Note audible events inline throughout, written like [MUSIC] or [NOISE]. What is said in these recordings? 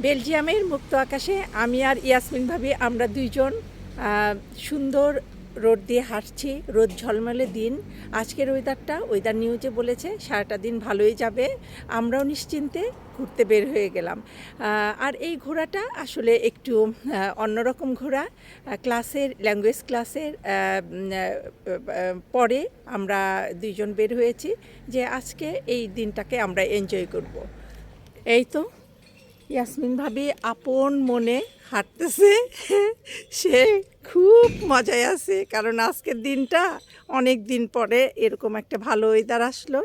বেলজিয়ামের মুক্ত আকাশে আমি আর ইয়াসমিন ভাবি আমরা দুইজন সুন্দর রোদ দিয়ে হাঁটছি, রোদ ঝলমলে দিন। আজকের ওয়েদারটা ওয়েদার নিউজে বলেছে, সারাটা দিন ভালোই যাবে। আমরাও নিশ্চিন্তে ঘুরতে বের হয়ে গেলাম। আর এই ঘোরাটা আসলে একটু অন্যরকম ঘোরা ক্লাসের ল্যাঙ্গুয়েজ ক্লাসের পরে আমরা দুইজন বের হয়েছি যে আজকে এই দিনটাকে আমরা এনজয় করব। এই তো। ইয়াসমিন ভাবি আপন মনে হাঁটতেছে। সে খুব মজায় আছে, কারণ আজকের দিনটা অনেক দিন পরে এরকম একটা ভালো ওয়েদার আসলো।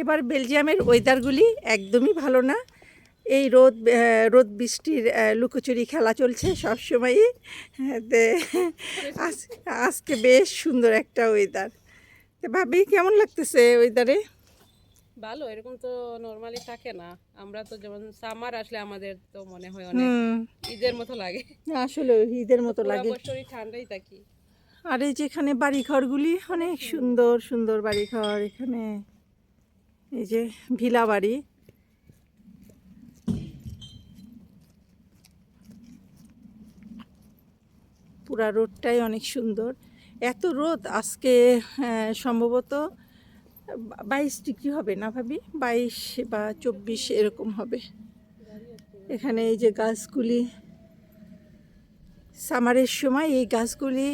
এবার বেলজিয়ামের ওয়েদারগুলি একদমই ভালো না। এই রোদ রোদ বৃষ্টির লুকোচুরি খেলা চলছে সবসময়ই। আজকে বেশ সুন্দর একটা ওয়েদার ভাবি, কেমন লাগতেছে ওয়েদারে ভালো এরকম তো নর্মালি থাকে না। আমরা তো যেমন সামার আসলে আমাদের তো মনে হয় অনেক ঈদের মতো লাগে। আসলে ঈদের মতো লাগে। বছরই ঠান্ডাই থাকি। আর এই যেখানে বাড়িঘরগুলি অনেক সুন্দর সুন্দর বাড়িঘর। এখানে এই যে ভিলা বাড়ি। পুরা রোডটাই অনেক সুন্দর। এত রোদ আজকে আহ, সম্ভবত বাইশ ডিগ্রি হবে না ভাবি? বাইশ বা চব্বিশ এরকম হবে। এখানে এই যে গাছগুলি, সামারের সময় এই গাছগুলি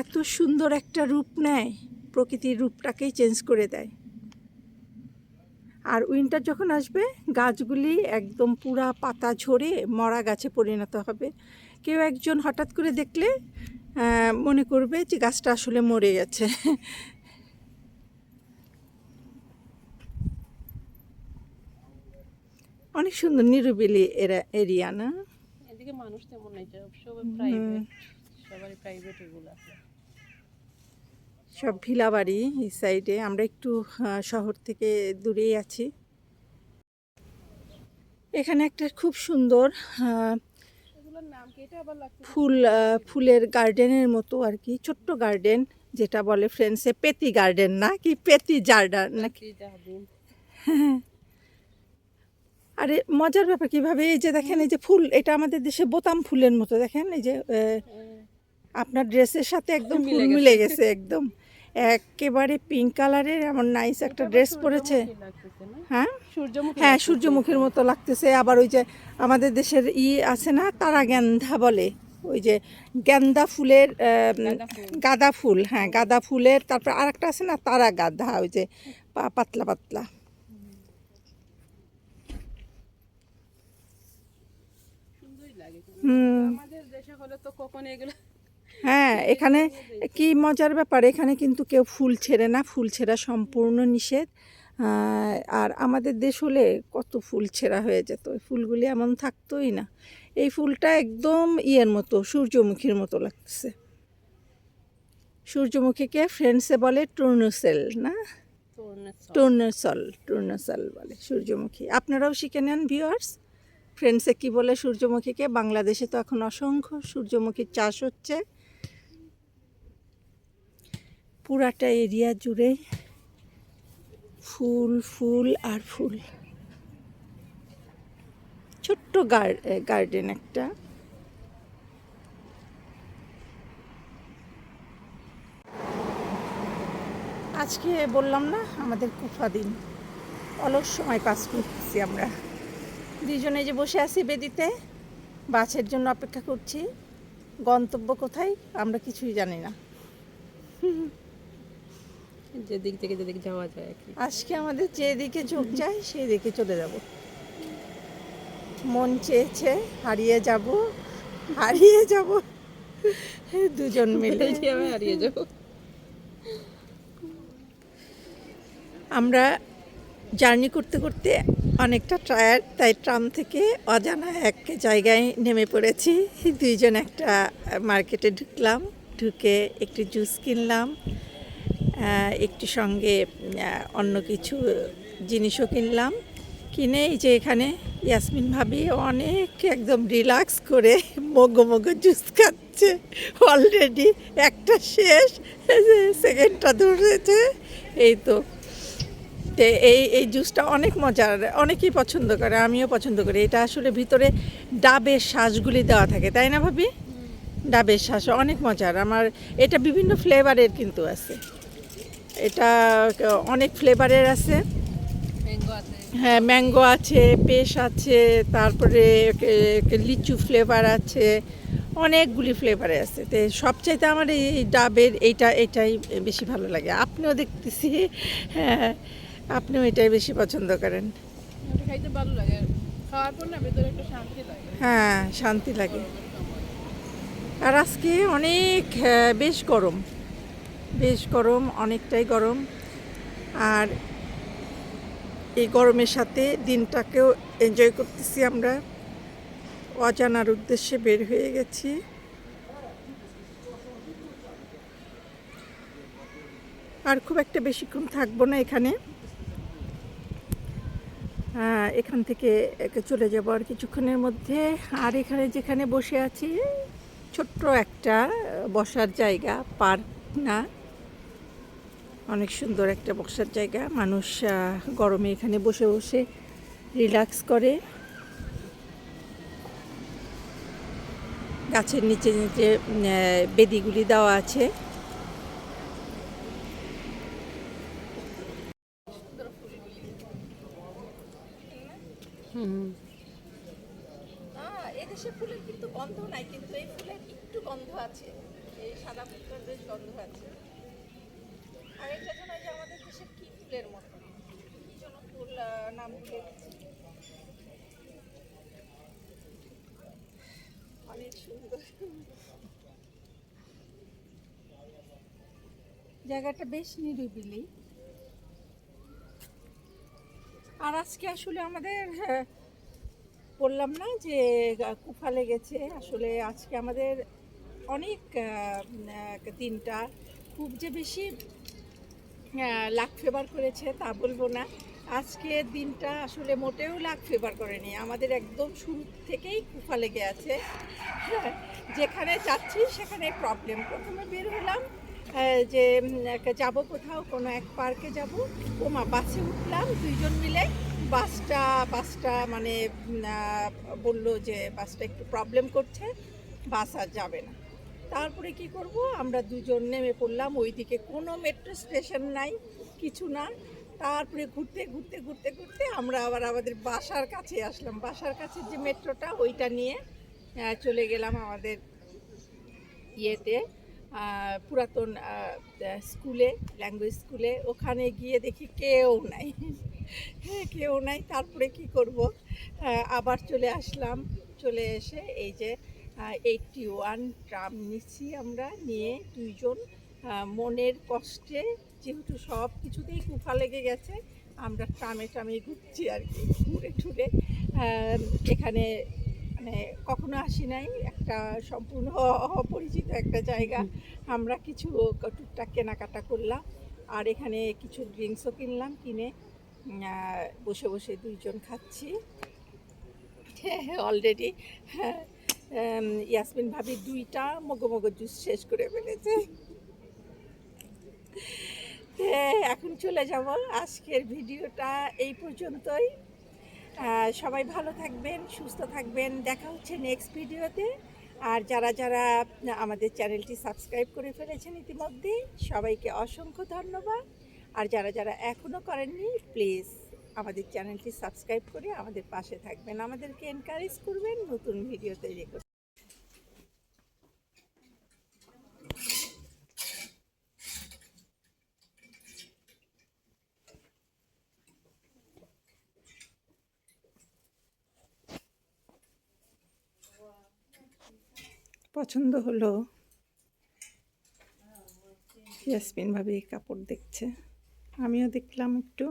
এত সুন্দর একটা রূপ নেয়, প্রকৃতির রূপটাকেই চেঞ্জ করে দেয়। আর উইন্টার যখন আসবে, গাছগুলি একদম পুরা পাতা ঝরে মরা গাছে পরিণত হবে। কেউ একজন হঠাৎ করে দেখলে মনে করবে যে গাছটা আসলে মরে গেছে। অনেক সুন্দর নিরিবিলি এরা এরিয়া না? এদিকে মানুষ তেমন নাই সবাই প্রাইভেট সবারই প্রাইভেট এগুলো আছে। সব ভিলা বাড়ি এই সাইডে আমরা একটু শহর থেকে দূরেই আছি। এখানে একটা খুব সুন্দর ফুল ফুলের গার্ডেনের মতো আর কি ছোট্ট গার্ডেন যেটা বলে ফ্রেন্ডসে পেতি গার্ডেন না কি? পেতি জার্ডান নাকি জাহাদিন [LAUGHS] আরে মজার ব্যাপার কীভাবে? এই যে দেখেন এই যে ফুল এটা আমাদের দেশে বোতাম ফুলের মতো দেখেন এই যে আপনার ড্রেসের সাথে একদম ফুল মিলে গেছে একদম। একেবারে পিঙ্ক কালারের এমন নাইস একটা ড্রেস পরেছে। হ্যাঁ? সূর্যমুখী হ্যাঁ সূর্যমুখীর মতো লাগতেছে। আবার ওই যে আমাদের দেশের ই আছে না তারা গ্যান্ধা বলে। ওই যে গ্যান্দা ফুলের গাঁদা ফুল। হ্যাঁ গাঁদা ফুলের তারপর আর একটা আছে না তারা গাঁদা ওই যে পা- পাতলা পাতলা সুন্দরই লাগে কিন্তু। হুম আমাদের দেশে হলে তো কখন এগুলো হ্যাঁ এখানে কি মজার ব্যাপার এখানে কিন্তু কেউ ফুল ছেড়ে না ফুল ছেঁড়া সম্পূর্ণ নিষেধ। আর আমাদের দেশ হলে কত ফুল ছেঁড়া হয়ে যেত ফুলগুলি এমন থাকতোই না। এই ফুলটা একদম ইয়ের মতো সূর্যমুখীর মতো লাগতেছে। সূর্যমুখীকে ফ্রেন্ডসে বলে টুর্নোসেল না? সব। টুর্নোসল বলে সূর্যমুখী। আপনারাও শিখে নেন ভিউয়ার্স। ফ্রেন্ডসে কি বলে সূর্যমুখীকে? বাংলাদেশে তো এখন অসংখ্য সূর্যমুখীর চাষ হচ্ছে। পুরাটা এরিয়া জুড়ে ফুল ফুল আর ফুল। ছোট্ট গার্ডেন একটা। আজকে বললাম না, আমাদের কুফা দিন। অলস সময় পাস করতেছি আমরা। দুজনে যে বসে আছি বেদিতে বাসের জন্য অপেক্ষা করছি। গন্তব্য কোথায় আমরা কিছুই জানি না। যেদিক থেকে যেদিক যাওয়া যায় আজকে আমাদের যেদিকে চোখ যায় সেই দিকে চলে যাব। মন চেয়েছে হারিয়ে যাব হারিয়ে যাব। দুজন মিলে। হারিয়ে যাব। আমরা জার্নি করতে করতে অনেকটা টায়ার্ড তাই ট্রাম থেকে অজানা এক জায়গায় নেমে পড়েছি। দুইজন একটা মার্কেটে ঢুকলাম, ঢুকে একটু জুস কিনলাম একটু সঙ্গে অন্য কিছু জিনিসও কিনলাম। কিনে এই যে এখানে ইয়াসমিন ভাবি অনেক একদম রিল্যাক্স করে মগো মগো জুস খাচ্ছে। অলরেডি একটা শেষ সেকেন্ডটা ধরেছে। এই তো তো এই এই জুসটা অনেক মজার অনেকেই পছন্দ করে আমিও পছন্দ করি। এটা আসলে ভিতরে ডাবের শ্বাসগুলি দেওয়া থাকে তাই না ভাবি? ডাবের শ্বাস অনেক মজার। আমার এটা বিভিন্ন ফ্লেভারের কিন্তু আছে। এটা অনেক ফ্লেভারের আছে। হ্যাঁ ম্যাঙ্গো আছে পেশ আছে তারপরে লিচু ফ্লেভার আছে অনেকগুলি ফ্লেভারে আছে। তো সবচাইতে আমার এই এই ডাবের এইটা এটাই বেশি ভালো লাগে। আপনিও দেখতেছি। হ্যাঁ। আপনিও এটাই বেশি পছন্দ করেন। খাইতে ভালো লাগে। খাওয়ার পর না ভেতরে একটা শান্তি লাগে। হ্যাঁ শান্তি লাগে। আর আজকে অনেক বেশ গরম। বেশ গরম অনেকটাই গরম। আর এই গরমের সাথে দিনটাকেও এনজয় করতেছি আমরা। অজানার উদ্দেশ্যে বের হয়ে গেছি। আর খুব একটা বেশিক্ষণ থাকব না এখানে। এখান থেকে চলে যাব আর কিছুক্ষণের মধ্যে। আর এখানে যেখানে বসে আছি, ছোট্ট একটা বসার জায়গা, পার্ক না। অনেক সুন্দর একটা বসার জায়গা। মানুষ গরমে এখানে বসে বসে রিল্যাক্স করে। গাছের নিচে নিচে বেদিগুলি দেওয়া আছে। এদেশে ফুলের কিন্তু গন্ধ নাই, কিন্তু এই ফুলের একটু গন্ধ আছে। এই সাদা ফুলটার বেশ গন্ধ আছে। আর এটা যেন যে আমাদের দেশের কি ফুলের মতো? কি যেন ফুল নাম ভুলে অনেক সুন্দর। জায়গাটা বেশ নিরিবিলি। আর আজকে আসলে আমাদের হ্যাঁ, বললাম না যে কুফা লেগেছে। আসলে আজকে আমাদের অনেক দিনটা খুব যে বেশি লাক ফেভার করেছে তা বলব না। আজকের দিনটা আসলে মোটেও লাক ফেভার করেনি। আমাদের একদম শুরু থেকেই কুফা লেগে আছে। হ্যাঁ, যেখানে যাচ্ছি সেখানে প্রবলেম প্রথমে বের হলাম যে যাব কোথাও, কোনো এক পার্কে যাব। ওমা, বাসে উঠলাম, দুইজন মিলে। বাসটা বাসটা মানে বলল যে, বাসটা একটু প্রবলেম করছে, বাস আর যাবে না। তারপরে কি করব, আমরা দুজন নেমে পড়লাম, ওইদিকে কোনো মেট্রো স্টেশন নাই, কিছু না। তারপরে ঘুরতে ঘুরতে ঘুরতে ঘুরতে আমরা আবার আমাদের বাসার কাছে আসলাম। বাসার কাছে যে মেট্রোটা ওইটা নিয়ে চলে গেলাম আমাদের ইয়েতে। পুরাতন স্কুলে ল্যাঙ্গুয়েজ স্কুলে, ওখানে গিয়ে দেখি কেউ নাই। হ্যাঁ কেউ নাই, তারপরে কি করব? আবার চলে আসলাম, চলে এসে এই যে এইটটি ওয়ান ট্রাম নিচ্ছি আমরা, নিয়ে দুইজন মনের কষ্টে, যেহেতু সব কিছুতেই কুফা লেগে গেছে, আমরা ট্রামে ট্রামে ঘুরছি আর কি ঘুরে ঠুরে এখানে মানে কখনো আসি নাই একটা সম্পূর্ণ অপরিচিত একটা জায়গা। আমরা কিছু টুকটাক কেনাকাটা করলাম আর এখানে কিছু ড্রিঙ্কসও কিনলাম কিনে বসে বসে দুইজন খাচ্ছি। অলরেডি ইয়াসমিন ভাবি দুইটা মগো মগো জুস শেষ করে ফেলেছে। হ্যাঁ, এখন চলে যাব আজকের ভিডিওটা এই পর্যন্তই। সবাই ভালো থাকবেন, সুস্থ থাকবেন। দেখা হচ্ছে নেক্সট ভিডিওতে আর যারা যারা আমাদের চ্যানেলটি সাবস্ক্রাইব করে ফেলেছেন ইতিমধ্যে, সবাইকে অসংখ্য ধন্যবাদ। আর যারা যারা এখনও করেননি প্লিজ আমাদের চ্যানেলটি সাবস্ক্রাইব করে আমাদের পাশে থাকবেন। আমাদেরকে এনকারেজ করবেন নতুন ভিডিও তৈরি পছন্দ হলো। ইয়াসমিন ভাবি কাপড় দেখছে। আমিও দেখলাম একটু।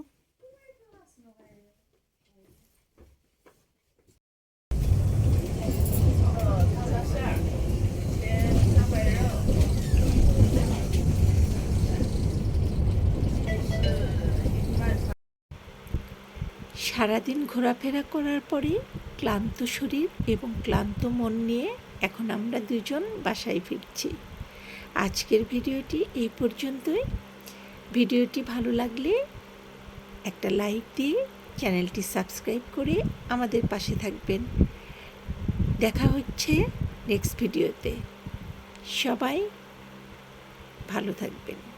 সারাদিন ঘোরাফেরা করার পরে ক্লান্ত শরীর এবং ক্লান্ত মন নিয়ে এখন আমরা দুজন বাসায় ফিরছি। আজকের ভিডিওটি এই পর্যন্তই। ভিডিওটি ভালো লাগলে একটা লাইক দিয়ে চ্যানেলটি সাবস্ক্রাইব করে আমাদের পাশে থাকবেন। দেখা হচ্ছে নেক্সট ভিডিওতে। সবাই ভালো থাকবেন।